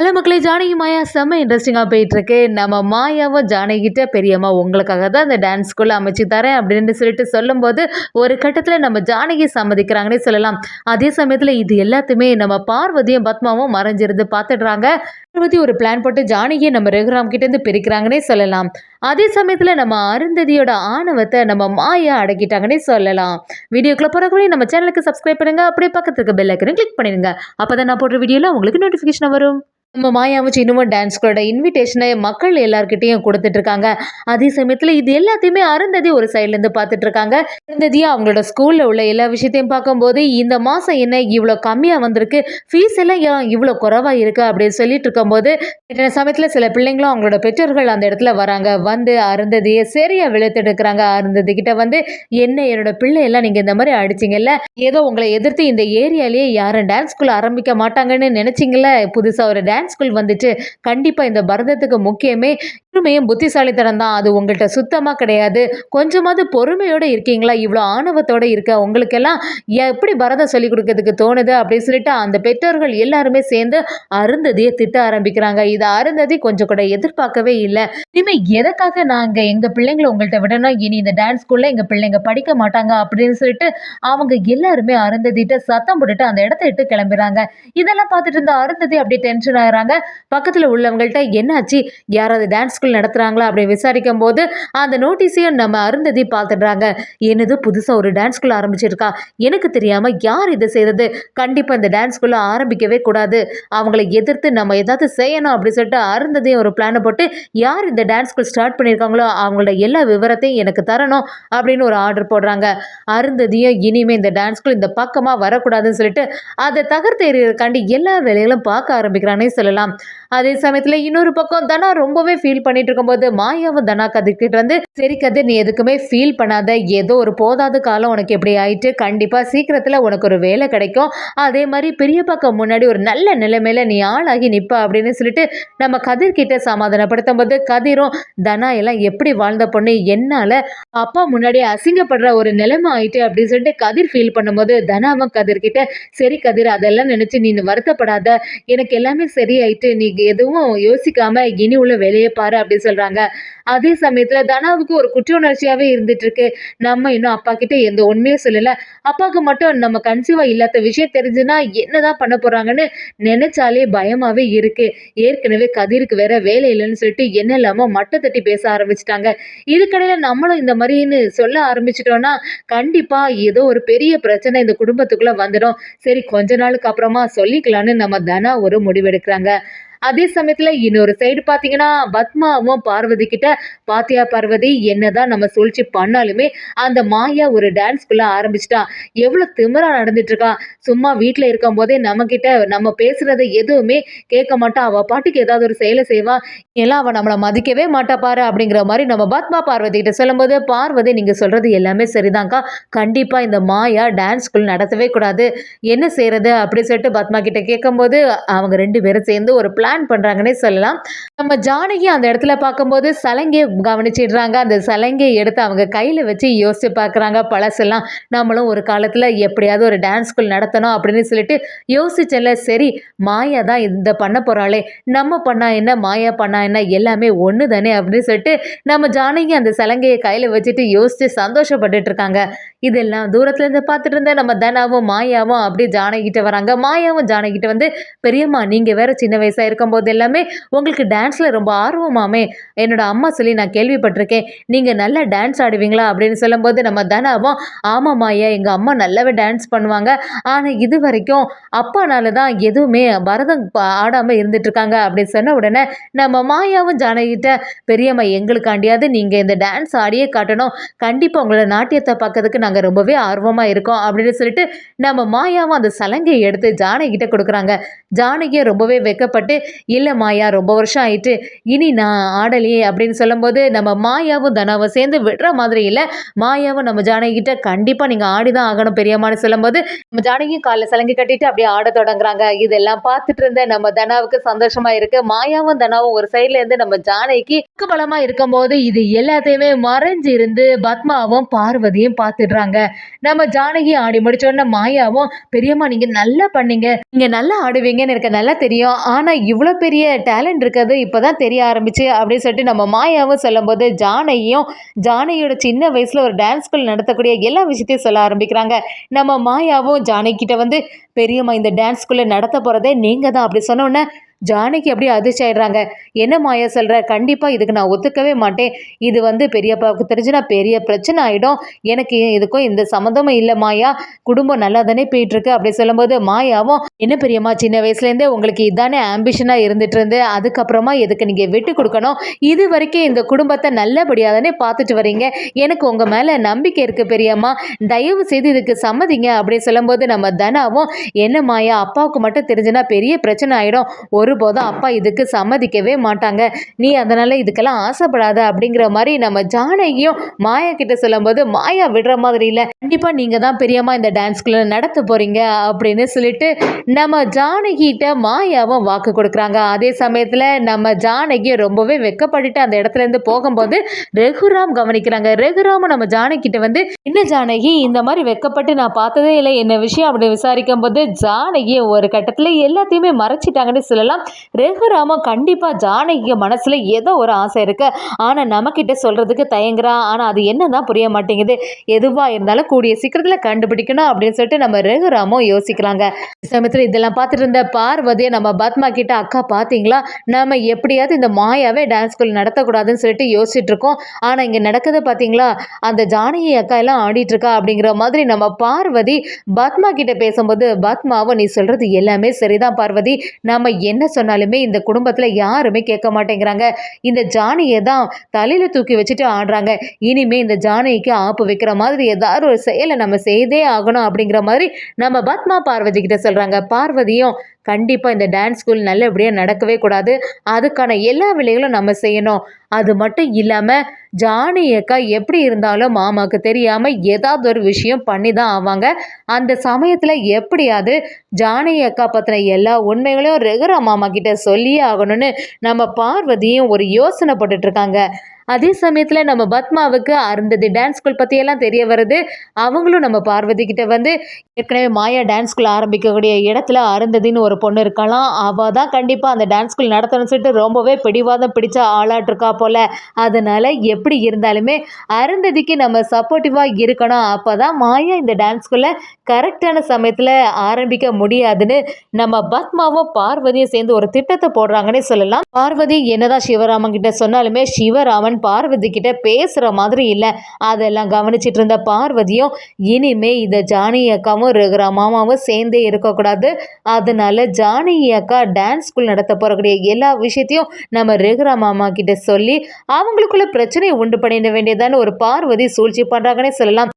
Hello மக்களே ஜானகி மாயா செம்ம இன்ட்ரெஸ்டிங்காக போயிட்டுருக்கு. நம்ம மாயாவும் ஜானகிட்ட பெரியம்மா உங்களுக்காக தான் இந்த டான்ஸ் ஸ்கூல் அமைச்சு தரேன் அப்படின்னு சொல்லிட்டு சொல்லும்போது ஒரு கட்டத்தில் நம்ம ஜானகி சம்மதிக்கிறாங்கன்னே சொல்லலாம். அதே சமயத்தில் இது எல்லாத்தையுமே நம்ம பார்வதியும் பத்மாவும் மறைஞ்சிருந்து பார்த்துடுறாங்க. பார்வதி ஒரு பிளான் போட்டு ஜானகியை நம்ம ரகுராம் கிட்டேருந்து பிரிக்கிறாங்கன்னே சொல்லலாம். அதே சமயத்தில் நம்ம அருந்ததியோட ஆணவத்தை நம்ம மாயா அடக்கிட்டாங்கன்னே சொல்லலாம். வீடியோக்குள்ள போகிறக்குள்ளே நம்ம சேனலுக்கு சப்ஸ்கிரைப் பண்ணுங்க. அப்படியே பக்கத்துக்கு இருக்க பெல் ஐக்கனை கிளிக் பண்ணிடுங்க. அப்போ தான் நான் போடுற வீடியோவில் உங்களுக்கு நோட்டிஃபிகேஷன் வரும். நம்ம மாயாவும் சின்னமும் டான்ஸ்களோட இன்விடேஷனை மக்கள் எல்லாருக்கிட்டையும் கொடுத்துட்டு இருக்காங்க அதே சமயத்தில் இது எல்லாத்தையுமே அருந்ததி ஒரு சைட்லேருந்து பார்த்துட்டு இருக்காங்க அவங்களோட ஸ்கூலில் உள்ள எல்லா விஷயத்தையும் பார்க்கும்போது இந்த மாதம் என்ன இவ்வளோ கம்மியாக வந்திருக்கு? ஃபீஸ் எல்லாம் ஏன் இவ்வளோ குறைவாக இருக்குது அப்படின்னு சொல்லிட்டு இருக்கும்போது இந்த சமயத்தில் சில பிள்ளைங்களும் அவங்களோட பெற்றோர்கள் அந்த இடத்துல வராங்க. வந்து அருந்ததியை சரியாக வெளுத்தெடுக்கிறாங்க அருந்ததி கிட்ட வந்து என்ன என்னோட பிள்ளையெல்லாம் நீங்கள் இந்த மாதிரி அடிச்சிங்கல்ல? ஏதோ உங்களை எதிர்த்து இந்த ஏரியாலேயே யாரும் டான்ஸ் ஸ்கூல் ஆரம்பிக்க மாட்டாங்கன்னு நினச்சிங்கள புதுசாக ஒரு டான்ஸ் ஸ்கூல் வந்துட்டு கண்டிப்பாக இந்த பரதத்துக்கு முக்கியமே பொறுமையும் புத்திசாலித்தனம் தான். அது உங்கள்கிட்ட சுத்தமாக கிடையாது. கொஞ்சமாவது பொறுமையோடு இருக்கீங்களா? இவ்வளோ ஆணவத்தோடு இருக்க உங்களுக்கெல்லாம் எப்படி பரதம் சொல்லி கொடுக்கறதுக்கு தோணுது? அப்படின்னு சொல்லிட்டு அந்த பெற்றோர்கள் எல்லாருமே சேர்ந்து அருந்ததியை திட்ட ஆரம்பிக்கிறாங்க. இதை அருந்ததி கொஞ்சம் கூட எதிர்பார்க்கவே இல்லை. இனிமேல் எதற்காக நாங்கள் எங்கள் பிள்ளைங்களை உங்கள்கிட்ட விடணும்? இனி இந்த டான்ஸ் ஸ்கூலில் எங்கள் பிள்ளைங்க படிக்க மாட்டாங்க அப்படின்னு சொல்லிட்டு அவங்க எல்லாருமே அருந்ததிட்டு சத்தம் போட்டுட்டு அந்த இடத்த விட்டு கிளம்புறாங்க இதெல்லாம் பார்த்துட்டு இருந்த அருந்ததி அப்படியே டென்ஷன் ஆகிறாங்க. பக்கத்தில் உள்ளவங்கள்ட்ட என்னாச்சு? யாராவது டான்ஸ் ஸ்கூல் நடத்துகிறாங்களா அப்படி விசாரிக்கும் போது அந்த நோட்டீஸையும் நம்ம அருந்ததி பார்த்துடுறாங்க. என்னது? புதுசாக ஒரு டான்ஸ் ஸ்கூல் ஆரம்பிச்சிருக்கா? எனக்கு தெரியாமல் யார் இதை செய்கிறது கண்டிப்பாக இந்த டான்ஸ் ஸ்கூலில் ஆரம்பிக்கவே கூடாது. அவங்களை எதிர்த்து நம்ம ஏதாவது செய்யணும் அப்படின்னு சொல்லிட்டு அருந்ததையும் ஒரு பிளானை போட்டு யார் இந்த டான்ஸ் ஸ்கூல் ஸ்டார்ட் பண்ணியிருக்காங்களோ அவங்களோட எல்லா விவரத்தையும் எனக்கு தரணும் அப்படின்னு ஒரு ஆர்டர் போடுறாங்க. அருந்ததியும் இனிமேல் இந்த டான்ஸ் ஸ்கூல் இந்த பக்கமாக வரக்கூடாதுன்னு சொல்லிட்டு அதை தகர்த்து எறியறக்காண்டி எல்லா வேலைகளும் பார்க்க ஆரம்பிக்கிறானே சொல்லலாம். அதே சமயத்தில் இன்னொரு பக்கம் தனா ரொம்பவே ஃபீல் பண்ணிட்டு இருக்கும்போது மாயாவும் தனா கதிர்கிட்ட வந்து சரி கதிர் நீ எதுக்குமே ஃபீல் பண்ணாத. ஏதோ ஒரு போதாத காலம் உனக்கு எப்படி ஆயிட்டு கண்டிப்பாக சீக்கிரத்தில் உனக்கு ஒரு வேலை கிடைக்கும். அதே மாதிரி பெரிய பக்கம் முன்னாடி ஒரு நல்ல நிலைமையில நீ ஆளாகி நிற்ப அப்படின்னு சொல்லிட்டு நம்ம கதிர்கிட்ட சமாதானப்படுத்தும் போது கதிரும் தனா எல்லாம் எப்படி வாழ்ந்த பொண்ணு என்னால் அப்பா முன்னாடி அசிங்கப்படுற ஒரு நிலைமை ஆயிட்டு அப்படின்னு சொல்லிட்டு கதிர் ஃபீல் பண்ணும்போது தனாவும் கதிர்கிட்ட சரி கதிர் அதெல்லாம் நினச்சி நீ வருத்தப்படாத. எனக்கு எல்லாமே சரியாயிட்டு நீ எதுவும் யோசிக்காம இனி உள்ள வேலையை பாரு அப்படின்னு சொல்றாங்க. அதே சமயத்துல தனாவுக்கு ஒரு குற்ற உணர்ச்சியாவே இருந்துட்டு இருக்கு நம்ம இன்னும் அப்பா கிட்ட எந்த உண்மையும் சொல்லல. அப்பாவுக்கு மட்டும் நம்ம கன்சீவா இல்லாத விஷயம் தெரிஞ்சுன்னா என்னதான் பண்ண போறாங்கன்னு நினைச்சாலே பயமாவே இருக்கு. ஏற்கனவே கதிருக்கு வேற வேலை இல்லைன்னு சொல்லிட்டு என்ன இல்லாம மட்டை தட்டி பேச ஆரம்பிச்சிட்டாங்க. இதுக்கடையில நம்மளும் இந்த மாதிரின்னு சொல்ல ஆரம்பிச்சிட்டோம்னா கண்டிப்பா ஏதோ ஒரு பெரிய பிரச்சனை இந்த குடும்பத்துக்குள்ளே வந்துடும். சரி கொஞ்ச நாளுக்கு அப்புறமா சொல்லிக்கலாம்னு நம்ம தனா ஒரு முடிவெடுக்கிறாங்க. அதே சமயத்தில் இன்னொரு சைடு பார்த்தீங்கன்னா பத்மாவும் பார்வதி கிட்ட பாத்தியா பார்வதி என்னதான் நம்ம சூழ்ச்சி பண்ணாலுமே அந்த மாயா ஒரு டான்ஸ்குள்ள ஆரம்பிச்சிட்டா. எவ்வளோ திமிரா நடந்துட்டு இருக்கா. சும்மா வீட்டில் இருக்கும் போதே நம்ம கிட்ட நம்ம பேசுறதை எதுவுமே கேட்க மாட்டா. அவள் பாட்டுக்கு ஏதாவது ஒரு செயலை செய்வா. எல்லாம் அவள் நம்மளை மதிக்கவே மாட்டா பாரு அப்படிங்கிற மாதிரி நம்ம பத்மா பார்வதி கிட்ட சொல்லும்போது பார்வதி நீங்கள் சொல்றது எல்லாமே சரிதான்க்கா. கண்டிப்பாக இந்த மாயா டான்ஸ் ஸ்கூல் நடத்தவே கூடாது. என்ன செய்யறது அப்படி சொல்லிட்டு பத்மா கிட்ட கேட்கும்போது அவங்க ரெண்டு பேரும் சேர்ந்து ஒரு பிளான் பிளான் பண்ணுறாங்கன்னே சொல்லலாம். நம்ம ஜானகி அந்த இடத்துல பார்க்கும்போது சலங்கையை கவனிச்சிடுறாங்க. அந்த சலங்கையை எடுத்து அவங்க கையில் வச்சு யோசிச்சு பார்க்குறாங்க. பழசெல்லாம் நம்மளும் ஒரு காலத்தில் எப்படியாவது ஒரு டான்ஸ் ஸ்கூல் நடத்தணும் அப்படின்னு சொல்லிட்டு யோசிச்சல சரி மாயா தான் இந்த பண்ண போகிறாளே நம்ம பண்ணா என்ன மாயா பண்ணா என்ன? எல்லாமே ஒன்று தானே அப்படின்னு சொல்லிட்டு நம்ம ஜானகி அந்த சலங்கையை கையில் வச்சுட்டு யோசித்து சந்தோஷப்பட்டுட்டு இருக்காங்க இதெல்லாம் தூரத்துலேருந்து பார்த்துட்டு இருந்த நம்ம தனாவும் மாயாவும் அப்படியே ஜானகிட்ட வராங்க. மாயாவும் ஜானகிட்ட வந்து பெரியம்மா நீங்கள் வேற சின்ன வயசாக இருக்கும்போது எல்லாமே உங்களுக்கு டான்ஸில் ரொம்ப ஆர்வமாமே. என்னோட அம்மா சொல்லி நான் கேள்விப்பட்டிருக்கேன். நீங்கள் நல்லா டான்ஸ் ஆடுவீங்களா? அப்படின்னு சொல்லும்போது நம்ம தனாவும் ஆமாம் மாயா எங்கள் அம்மா நல்லாவே டான்ஸ் பண்ணுவாங்க. ஆனால் இது வரைக்கும் அப்பானால தான் எதுவுமே பரதம் ஆடாமல் இருந்துட்டுருக்காங்க. அப்படின்னு சொன்ன உடனே நம்ம மாயாவும் ஜானகிட்ட பெரியம்மா எங்களுக்காண்டியாவது நீங்கள் இந்த டான்ஸ் ஆடியே காட்டணும். கண்டிப்பாக உங்களோட நாட்டியத்தை பார்க்கறதுக்கு நாங்கள் ரொம்பவே ஆர்வமாக இருக்கோம். அப்படின்னு சொல்லிட்டு நம்ம மாயாவும் அந்த சலங்கையை எடுத்து ஜானகிட்ட கொடுக்குறாங்க. ஜானகியை ரொம்பவே வெக்கப்பட்டு இல்லை மாயா ரொம்ப வருஷம் ஆயிட்டு இனி நான் ஆடலையே அப்படின்னு சொல்லும்போது நம்ம மாயாவும் தனாவும் சேர்ந்து விடுற மாதிரி இல்லை. மாயாவும் நம்ம ஜானகிட்ட கண்டிப்பாக நீங்கள் ஆடி தான் ஆகணும் பெரியம்மான்னு சொல்லும்போது நம்ம ஜானகியும் காலில் சலங்கி கட்டிட்டு அப்படியே ஆட தொடங்குறாங்க. இதெல்லாம் பார்த்துட்டு இருந்த நம்ம தனாவுக்கு சந்தோஷமா இருக்கு. மாயாவும் தனாவும் ஒரு சைட்ல இருந்து நம்ம ஜானகிக்கு பலமா இருக்கும்போது இது எல்லாத்தையுமே மறைஞ்சு இருந்து பத்மாவும் பார்வதியும் பார்த்துடுறாங்க. நம்ம ஜானகி ஆடி முடிச்சோடனே மாயாவும் பெரியம்மா நீங்க நல்லா பண்ணீங்க. நீங்க நல்லா ஆடுவீங்கன்னு எனக்கு நல்லா தெரியும். ஆனா இவ் இவ்வளோ பெரிய டேலண்ட் இருக்கிறது இப்போ தான் தெரிய ஆரம்பிச்சு அப்படின்னு சொல்லிட்டு நம்ம மாயாவும் சொல்லும்போது ஜானையும் ஜானையோட சின்ன வயசில் ஒரு டான்ஸ் ஸ்கூல் நடத்தக்கூடிய எல்லா விஷயத்தையும் சொல்ல ஆரம்பிக்கிறாங்க. நம்ம மாயாவும் ஜானகிட்ட வந்து பெரியம்மா இந்த டான்ஸ் ஸ்கூலில் நடத்த போகிறதே நீங்கள் தான் அப்படி சொன்னோன்னே ஜானகி அப்படியே அதிர்ச்சி ஆயிடுறாங்க என்ன மாயா சொல்கிற கண்டிப்பாக இதுக்கு நான் ஒத்துக்கவே மாட்டேன். இது வந்து பெரியப்பாவுக்கு தெரிஞ்சுனா பெரிய பிரச்சனை ஆகிடும் எனக்கு இதுக்கும் இந்த சம்மந்தமும் இல்லை மாயா. குடும்பம் நல்லா தானே போயிட்டுருக்கு. அப்படி சொல்லும்போது மாயாவும் என்ன பெரியம்மா சின்ன வயசுலேருந்தே உங்களுக்கு இதானே ஆம்பிஷனாக இருந்துட்டு இருந்து அதுக்கப்புறமா எதுக்கு நீங்கள் விட்டு கொடுக்கணும்? இது வரைக்கும் இந்த குடும்பத்தை நல்லபடியாக தானே பார்த்துட்டு வரீங்க. எனக்கு உங்கள் மேலே நம்பிக்கை இருக்குது பெரியம்மா. தயவு செய்து இதுக்கு சம்மதிங்க. அப்படின்னு சொல்லும்போது நம்ம தனாவும் என்ன மாயா அப்பாவுக்கு மட்டும் தெரிஞ்சுனா பெரிய பிரச்சனை ஆகிடும் ஒரு ஒருபோதும் அப்பா இதுக்கு சம்மதிக்கவே மாட்டாங்க. நீ அதனால் இதுக்கெல்லாம் ஆசைப்படாத அப்படிங்கிற மாதிரி நம்ம ஜானகியும் மாயா கிட்ட சொல்லும்போது மாயா விடுற மாதிரி இல்லை. கண்டிப்பாக நீங்கள் தான் பெரியம்மா இந்த டான்ஸ்குள்ளே நடத்த போகிறீங்க அப்படின்னு சொல்லிட்டு நம்ம ஜானகிட்ட மாயாவும் வாக்கு கொடுக்குறாங்க. அதே சமயத்தில் நம்ம ஜானகி ரொம்பவே வெக்கப்பட்டுட்டு அந்த இடத்துல இருந்து போகும்போது ரகுராம் கவனிக்கிறாங்க. ரகுராமும் நம்ம ஜானகிட்ட வந்து என்ன ஜானகி இந்த மாதிரி வெக்கப்பட்டு நான் பார்த்ததே இல்லை. என்ன விஷயம்? அப்படி விசாரிக்கும் போது ஜானகி ஒரு கட்டத்தில் எல்லாத்தையுமே மறைச்சிட்டாங்கன்னு சொல்லலாம். ரகுராமன் கண்டிப்பாக ஜானகி மனசில் ஏதோ ஒரு ஆசை இருக்கு. ஆனால் நம்மக்கிட்ட சொல்கிறதுக்கு தயங்குறான் ஆனால் அது என்னதான் புரிய மாட்டேங்குது. எதுவாக இருந்தாலும் கூடிய சீக்கிரத்தில் கண்டுபிடிக்கணும் அப்படின்னு சொல்லிட்டு நம்ம ரகுராமும் யோசிக்கிறாங்க. சமயத்தில் இதெல்லாம் பார்த்துட்டு இருந்த பார்வதியை நம்ம பத்மா கிட்ட அக்கா பார்த்தீங்களா நம்ம எப்படியாவது இந்த மாயாவே டான்ஸ் ஸ்கூல் நடத்தக்கூடாதுன்னு சொல்லிட்டு யோசிச்சுட்டு இருக்கோம். ஆனால் இங்கே நடக்கிறது பார்த்தீங்களா அந்த ஜானகி அக்கா எல்லாம் ஆடிட்டு இருக்கா? அப்படிங்கிற மாதிரி நம்ம பார்வதி பத்மா கிட்ட பேசும்போது பத்மாவும் நீ சொல்றது எல்லாமே சரிதான் பார்வதி. நம்ம என்ன சொன்னாலுமே இந்த குடும்பத்தில் யாருமே கேட்க மாட்டேங்கிறாங்க. இந்த ஜானியை தான் தலையில் தூக்கி வச்சுட்டு ஆடுறாங்க. இனிமே இந்த ஜானகிக்கு ஆப்பு வைக்கிற மாதிரி ஏதாவது ஒரு செயலை நம்ம செய்தே ஆகணும் அப்படிங்கிற மாதிரி நம்ம பத்மா பார்வதி கிட்ட சொல்கிறாங்க பார்வதியும் கண்டிப்பாக இந்த டான்ஸ் ஸ்கூல் நல்லபடியாக நடக்கவே கூடாது. அதுக்கான எல்லா வேலைகளும் நம்ம செய்யணும். அது மட்டும் இல்லாமல் ஜானி அக்கா எப்படி இருந்தாலும் மாமாவுக்கு தெரியாமல் ஏதாவது ஒரு விஷயம் பண்ணி தான் ஆவாங்க. அந்த சமயத்தில் எப்படியாவது ஜானி அக்கா பற்றின எல்லா உண்மைகளையும் ரெகுரா மாமா கிட்ட சொல்லியே ஆகணும்னு நம்ம பார்வதியும் ஒரு யோசனை போட்டுட்ருக்காங்க அதே சமயத்தில் நம்ம பத்மாவுக்கு அருந்ததி டான்ஸ் ஸ்கூல் பற்றியெல்லாம் தெரிய வருது. அவங்களும் நம்ம பார்வதி கிட்ட வந்து ஏற்கனவே மாயா டான்ஸ் ஸ்கூல் ஆரம்பிக்கக்கூடிய இடத்துல அருந்ததின்னு ஒரு பொண்ணு இருக்கலாம். அவள் தான் கண்டிப்பாக அந்த டான்ஸ் ஸ்கூல் நடத்தணும்னு சொல்லிட்டு ரொம்பவே பிடிவாதம் பிடிச்ச ஆளாட்டிருக்கா போல். அதனால் எப்படி இருந்தாலுமே அருந்ததிக்கு நம்ம சப்போர்ட்டிவாக இருக்கணும். அப்போ தான் மாயா இந்த டான்ஸ் ஸ்கூலை கரெக்டான சமயத்தில் ஆரம்பிக்க முடியாதுன்னு நம்ம பத்மாவும் பார்வதியும் சேர்ந்து ஒரு திட்டத்தை போடுறாங்கன்னே சொல்லலாம். பார்வதி என்னதான் சிவராமன் கிட்ட சொன்னாலுமே சிவராமன் பார்வதி கிட்ட பேசுகிற மாதிரி இல்லை. அதெல்லாம் கவனிச்சிட்டு இருந்த பார்வதியும் இனிமே இந்த ஜானகி அக்காவும் ரகுரா மாமாவும் சேர்ந்தே இருக்கக்கூடாது. அதனால ஜானகி அக்கா டான்ஸ் ஸ்கூல் நடத்த போகிறக்கூடிய எல்லா விஷயத்தையும் நம்ம ரகுரா மாமா கிட்ட சொல்லி அவங்களுக்குள்ள பிரச்சனையை உண்டு பண்ணிட வேண்டியதான்னு ஒரு பார்வதி சூழ்ச்சி பண்ணுறாங்கன்னே சொல்லலாம்.